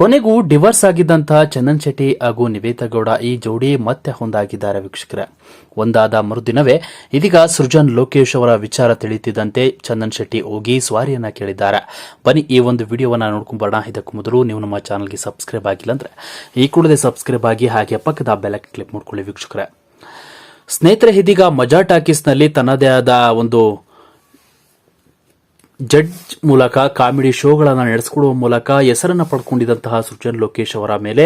ಕೊನೆಗೂ ಡಿವರ್ಸ್ ಆಗಿದ್ದಂತಹ ಚಂದನ್ ಶೆಟ್ಟಿ ಹಾಗೂ ನಿವೇತಾ ಗೌಡ ಈ ಜೋಡಿ ಮತ್ತೆ ಹೊಂದಾಗಿದ್ದಾರೆ ವೀಕ್ಷಕರ. ಒಂದಾದ ಮರುದಿನವೇ ಇದೀಗ ಸೃಜನ್ ಲೋಕೇಶ್ ಅವರ ವಿಚಾರ ತಿಳಿಯುತ್ತಿದ್ದಂತೆ ಚಂದನ್ ಶೆಟ್ಟಿ ಹೋಗಿ ಸ್ವಾರಿಯನ್ನ ಕೇಳಿದ್ದಾರೆ. ಬನ್ನಿ ಈ ಒಂದು ವಿಡಿಯೋವನ್ನ ನೋಡ್ಕೊಂಬರೋಣ ಇದಕ್ಕೂ ಮೊದಲು ನೀವು ನಮ್ಮ ಚಾನಲ್ಗೆ ಸಬ್ಸ್ಕ್ರೈಬ್ ಆಗಿಲ್ಲ ಅಂದ್ರೆ ಈ ಕೂಡಲೇ ಸಬ್ಸ್ಕ್ರೈಬ್ ಆಗಿ ಹಾಗೆ ಪಕ್ಕದ ಬೆಲಕ್ ಕ್ಲಿಕ್ ಮಾಡ್ಕೊಳ್ಳಿ ವೀಕ್ಷಕರ. ಸ್ನೇಹಿತರೆ, ಇದೀಗ ಮಜಾ ಟಾಕೀಸ್ನಲ್ಲಿ ತನ್ನದೇ ಆದ ಒಂದು ಜಡ್ಜ್ ಮೂಲಕ ಕಾಮಿಡಿ ಶೋಗಳನ್ನು ನಡೆಸಿಕೊಡುವ ಮೂಲಕ ಹೆಸರನ್ನು ಪಡ್ಕೊಂಡಿದ್ದಂತಹ ಸೃಜನ್ ಲೋಕೇಶ್ ಅವರ ಮೇಲೆ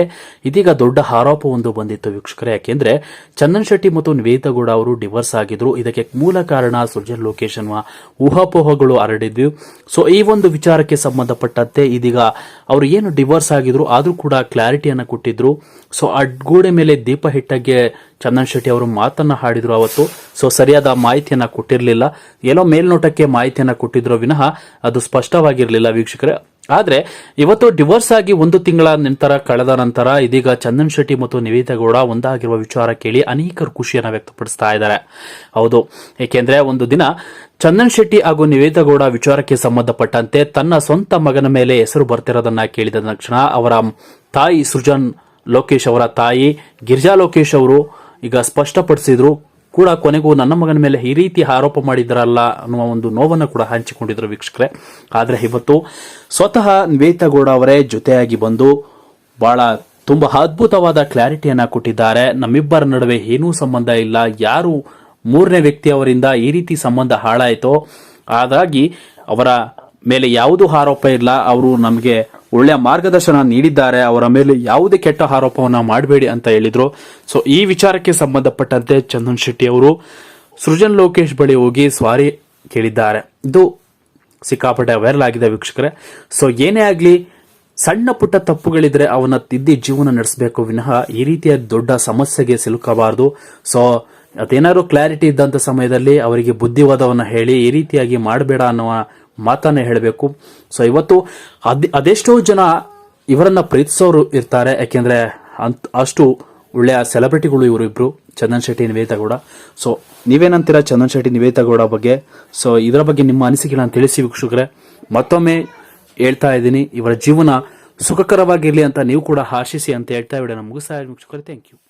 ಇದೀಗ ದೊಡ್ಡ ಆರೋಪವೊಂದು ಬಂದಿತ್ತು ವೀಕ್ಷಕರೇ. ಯಾಕೆಂದ್ರೆ ಚಂದನ್ ಶೆಟ್ಟಿ ಮತ್ತು ನಿವೇದಿತಾ ಗೌಡ ಅವರು ಡಿವೋರ್ಸ್ ಆಗಿದ್ರು. ಇದಕ್ಕೆ ಮೂಲ ಕಾರಣ ಸೃಜನ್ ಲೋಕೇಶ್ ಅನ್ನುವ ಊಹಾಪೋಹಗಳು ಹರಡಿದ್ವು. ಸೊ ಈ ಒಂದು ವಿಚಾರಕ್ಕೆ ಸಂಬಂಧಪಟ್ಟಂತೆ ಇದೀಗ ಅವರು ಏನು ಡಿವೋರ್ಸ್ ಆಗಿದ್ರು ಆದರೂ ಕೂಡ ಕ್ಲಾರಿಟಿಯನ್ನು ಕೊಟ್ಟಿದ್ರು. ಸೊ ಅಡ್ಗೋಡೆ ಗೋಡೆ ಮೇಲೆ ದೀಪ ಹಿಟ್ಟಾಗೆ ಚಂದನ್ ಶೆಟ್ಟಿ ಅವರು ಮಾತನ್ನ ಹಾಡಿದ್ರು ಅವತ್ತು. ಸೊ ಸರಿಯಾದ ಮಾಹಿತಿಯನ್ನ ಕೊಟ್ಟಿರಲಿಲ್ಲ. ಎಲ್ಲೋ ಮೇಲ್ನೋಟಕ್ಕೆ ಮಾಹಿತಿಯನ್ನ ಕೊಟ್ಟಿದ್ರು ವಿನಃ ಅದು ಸ್ಪಷ್ಟವಾಗಿರಲಿಲ್ಲ ವೀಕ್ಷಕರೇ. ಆದ್ರೆ, ಇವತ್ತು ಡಿವೋರ್ಸ್ ಆಗಿ ಒಂದು ತಿಂಗಳ ನಂತರ, ಕಳೆದ ನಂತರ ಇದೀಗ ಚಂದನ್ ಶೆಟ್ಟಿ ಮತ್ತು ನಿವೇತಾ ಗೌಡ ಒಂದಾಗಿರುವ ವಿಚಾರ ಕೇಳಿ ಅನೇಕರು ಖುಷಿಯನ್ನು ವ್ಯಕ್ತಪಡಿಸ್ತಾ ಇದ್ದಾರೆ. ಹೌದು. ಏಕೆಂದ್ರೆ, ಒಂದು ದಿನ ಚಂದನ್ ಶೆಟ್ಟಿ ಹಾಗೂ ನಿವೇತಾ ಗೌಡ ವಿಚಾರಕ್ಕೆ ಸಂಬಂಧಪಟ್ಟಂತೆ ತನ್ನ ಸ್ವಂತ ಮಗನ ಮೇಲೆ ಹೆಸರು ಬರ್ತಿರೋದನ್ನ ಕೇಳಿದ ತಕ್ಷಣ ಅವರ ತಾಯಿ ಸೃಜನ್ ಲೋಕೇಶ್ ಅವರ ತಾಯಿ ಗಿರಿಜಾ ಲೋಕೇಶ್ ಅವರು ಈಗ ಸ್ಪಷ್ಟಪಡಿಸಿದ್ರು ಕೂಡ ಕೊನೆಗೂ ನನ್ನ ಮಗನ ಮೇಲೆ ಈ ರೀತಿ ಆರೋಪ ಮಾಡಿದ್ರಲ್ಲ ಅನ್ನುವ ಒಂದು ನೋವನ್ನು ಕೂಡ ಹಂಚಿಕೊಂಡಿದ್ರು ವೀಕ್ಷಕರೇ. ಆದರೆ ಇವತ್ತು ಸ್ವತಃ ನಿವೇದಿತಾ ಗೌಡ ಅವರೇ ಜೊತೆಯಾಗಿ ಬಂದು ಬಹಳ ತುಂಬಾ ಅದ್ಭುತವಾದ ಕ್ಲಾರಿಟಿಯನ್ನು ಕೊಟ್ಟಿದ್ದಾರೆ. ನಮ್ಮಿಬ್ಬರ ನಡುವೆ ಏನೂ ಸಂಬಂಧ ಇಲ್ಲ. ಯಾರು ಮೂರನೇ ವ್ಯಕ್ತಿಯವರಿಂದ ಈ ರೀತಿ ಸಂಬಂಧ ಹಾಳಾಯಿತೋ. ಹಾಗಾಗಿ ಅವರ ಮೇಲೆ ಯಾವುದೂ ಆರೋಪ ಇಲ್ಲ. ಅವರು ನಮಗೆ ಒಳ್ಳೆಯ ಮಾರ್ಗದರ್ಶನ ನೀಡಿದ್ದಾರೆ, ಅವರ ಮೇಲೆ ಯಾವುದೇ ಕೆಟ್ಟ ಆರೋಪವನ್ನು ಮಾಡಬೇಡಿ ಅಂತ ಹೇಳಿದ್ರು. ಸೊ ಈ ವಿಚಾರಕ್ಕೆ ಸಂಬಂಧಪಟ್ಟಂತೆ ಚಂದನ್ ಶೆಟ್ಟಿ ಅವರು ಸೃಜನ್ ಲೋಕೇಶ್ ಬಳಿ ಹೋಗಿ ಸ್ವಾರಿ ಕೇಳಿದ್ದಾರೆ. ಇದು ಸಿಕ್ಕಾಪಟ್ಟೆ ವೈರಲ್ ಆಗಿದೆ ವೀಕ್ಷಕರೇ. ಸೊ ಏನೇ ಆಗಲಿ, ಸಣ್ಣ ಪುಟ್ಟ ತಪ್ಪುಗಳಿದ್ರೆ ಅವನ ತಿದ್ದಿ ಜೀವನ ನಡೆಸಬೇಕು ವಿನಃ ಈ ರೀತಿಯ ದೊಡ್ಡ ಸಮಸ್ಯೆಗೆ ಸಿಲುಕಬಾರದು. ಸೊ ಅದೇನಾದ್ರು ಕ್ಲಾರಿಟಿ ಇದ್ದಂತ ಸಮಯದಲ್ಲಿ ಅವರಿಗೆ ಬುದ್ಧಿವಾದವನ್ನ ಹೇಳಿ ಈ ರೀತಿಯಾಗಿ ಮಾಡಬೇಡ ಅನ್ನುವ ಮಾತನ್ನ ಹೇಳಬೇಕು. ಸೊ ಇವತ್ತು ಅದ್- ಅದೆಷ್ಟೋ ಜನ ಇವರನ್ನ ಪ್ರೀತಿಸೋರು ಇರ್ತಾರೆ. ಯಾಕೆಂದ್ರೆ ಅಂತ ಅಷ್ಟು ಒಳ್ಳೆಯ ಸೆಲೆಬ್ರಿಟಿಗಳು ಇವರು ಇಬ್ರು. ಚಂದನ್ ಶೆಟ್ಟಿ ನಿವೇತಾ ಗೌಡ. ಸೊ ನೀವೇನಂತೀರಾ ಚಂದನ್ ಶೆಟ್ಟಿ ನಿವೇತಾ ಗೌಡ ಬಗ್ಗೆ? ಸೊ ಇದರ ಬಗ್ಗೆ ನಿಮ್ಮ ಅನಿಸಿಕೆಗಳನ್ನು ತಿಳಿಸಿ ವೀಕ್ಷಕರೇ. ಮತ್ತೊಮ್ಮೆ ಹೇಳ್ತಾ ಇದ್ದೀನಿ. ಇವರ ಜೀವನ ಸುಖಕರವಾಗಿರಲಿ ಅಂತ ನೀವು ಕೂಡ ಆಶಿಸಿ ಅಂತ ಹೇಳ್ತಾ ವಿಡಿಯೋನ ಮುಗಿಸ್ತಾ ವೀಕ್ಷಕರೇ. Thank you